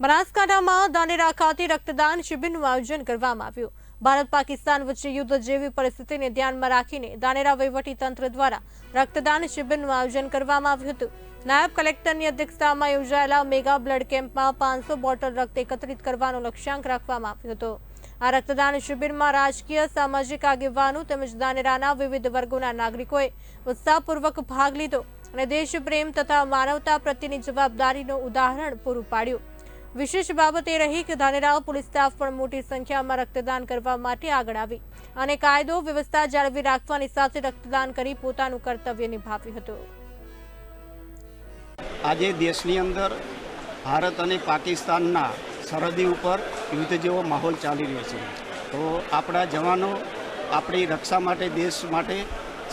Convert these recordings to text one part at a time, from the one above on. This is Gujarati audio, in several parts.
બનાસકાંઠામાં દાનેરા ખાતે રક્તદાન શિબિરનું આયોજન કરવામાં આવ્યું. ભારત પાકિસ્તાન વચ્ચે યુદ્ધ જેવી પરિસ્થિતિને ધ્યાનમાં રાખીને દાનેરા તંત્ર દ્વારા રક્તદાન શિબિરનું આયોજન કરવામાં આવ્યું હતું. નાયબ કલેક્ટરની અધ્યક્ષતામાં યોજાયેલા મેગા બ્લડ કેમ્પમાં પાંચસો બોટલ રક્ત એકત્રિત કરવાનો લક્ષ્યાંક રાખવામાં આવ્યો હતો. આ રક્તદાન શિબિરમાં રાજકીય, સામાજિક આગેવાનો તેમજ દાનેરાના વિવિધ વર્ગોના નાગરિકોએ ઉત્સાહપૂર્વક ભાગ લીધો અને દેશપ્રેમ તથા માનવતા પ્રત્યેની જવાબદારીનું ઉદાહરણ પૂરું પાડ્યું. વિશેષ બાબત એ રહી કે ધાનેરાવ પોલીસ સ્ટાફ પણ મોટી સંખ્યામાં રક્તદાન કરવા માટે આગળ આવી અને કાયદો વ્યવસ્થા જાળવી રાખવાની સાથે રક્તદાન કરી પોતાનું કર્તવ્ય નિભાવ્યું હતું. આજે દેશની અંદર ભારત અને પાકિસ્તાનના સરહદી ઉપર યુદ્ધ જેવો માહોલ ચાલી રહ્યો છે. તો આપણા જવાનો આપણી રક્ષા માટે, દેશ માટે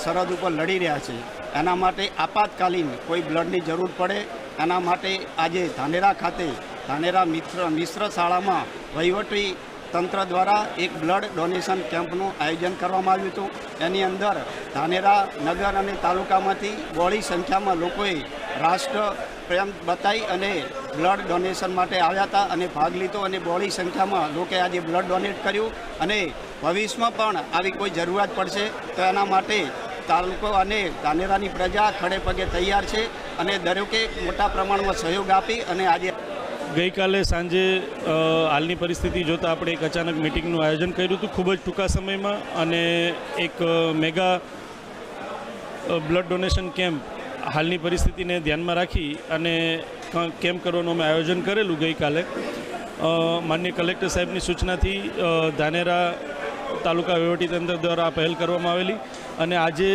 સરહદ ઉપર લડી રહ્યા છે. એના માટે આપાતકાલીન કોઈ બ્લડની જરૂર પડે, એના માટે આજે ધાનેરા ખાતે ધાનેરા મિત્ર મિશ્ર શાળામાં વહીવટી તંત્ર દ્વારા એક બ્લડ ડોનેશન કેમ્પનું આયોજન કરવામાં આવ્યું હતું. એની અંદર ધાનેરા નગર અને તાલુકામાંથી બહોળી સંખ્યામાં લોકોએ રાષ્ટ્ર પ્રેમ બતાવી અને બ્લડ ડોનેશન માટે આવ્યા હતા અને ભાગ લીધો અને બહોળી સંખ્યામાં લોકોએ આજે બ્લડ ડોનેટ કર્યું અને ભવિષ્યમાં પણ આવી કોઈ જરૂરિયાત પડશે તો એના માટે તાલુકો અને ધાનેરાની પ્રજા ખડે પગે તૈયાર છે અને દરેકે મોટા પ્રમાણમાં સહયોગ આપી અને આજે ગઈકાલે સાંજે હાલની પરિસ્થિતિ જોતાં આપણે એક અચાનક મિટિંગનું આયોજન કર્યું હતું ખૂબ જ ટૂંકા સમયમાં અને એક મેગા બ્લડ ડોનેશન કેમ્પ હાલની પરિસ્થિતિને ધ્યાનમાં રાખી અને કેમ્પ કરવાનું અમે આયોજન કરેલું ગઈકાલે. માન્ય કલેક્ટર સાહેબની સૂચનાથી ધાનેરા તાલુકા વહીવટીતંત્ર દ્વારા પહેલ કરવામાં આવેલી અને આજે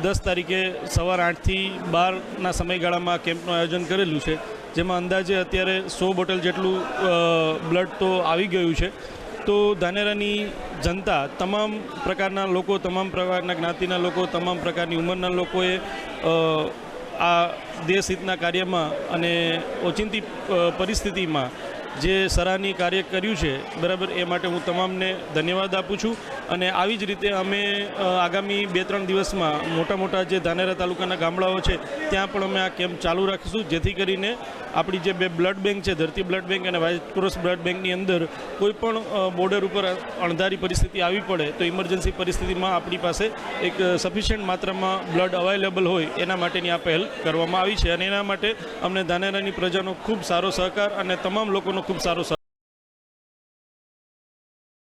દસ તારીખે સવાર આઠથી બારના સમયગાળામાં કેમ્પનું આયોજન કરેલું છે, જેમાં અંદાજે અત્યારે સો બોટલ જેટલું બ્લડ તો આવી ગયું છે. તો ધાનેરાની જનતા તમામ પ્રકારના લોકો, તમામ પ્રકારના જ્ઞાતિના લોકો, તમામ પ્રકારની ઉંમરના લોકોએ આ દેશ હિતના કાર્યમાં અને ઓચિંતી પરિસ્થિતિમાં જે સરાહનીય કાર્ય કર્યું છે, બરાબર એ માટે હું તમામને ધન્યવાદ આપું છું. અને આવી જ રીતે અમે આગામી બે ત્રણ દિવસમાં મોટા મોટા જે ધાનેરા તાલુકાના ગામડાઓ છે, ત્યાં પણ અમે આ કેમ્પ ચાલુ રાખીશું, જેથી કરીને આપણી જે બે બ્લડ બેંક છે, ધરતી બ્લડ બેંક અને વ્હાઇટ ક્રોસ બ્લડ બેંકની અંદર કોઈ પણ બોર્ડર ઉપર અણધારી પરિસ્થિતિ આવી પડે, તો ઇમરજન્સી પરિસ્થિતિમાં આપણી પાસે એક સફિશિયન્ટ માત્રામાં બ્લડ અવાઇલેબલ હોય, એના માટેની આ પહેલ કરવામાં આવી છે. અને એના માટે અમને ધાનેરાની પ્રજાનો ખૂબ સારો સહકાર અને તમામ લોકોનો ખૂબ સારો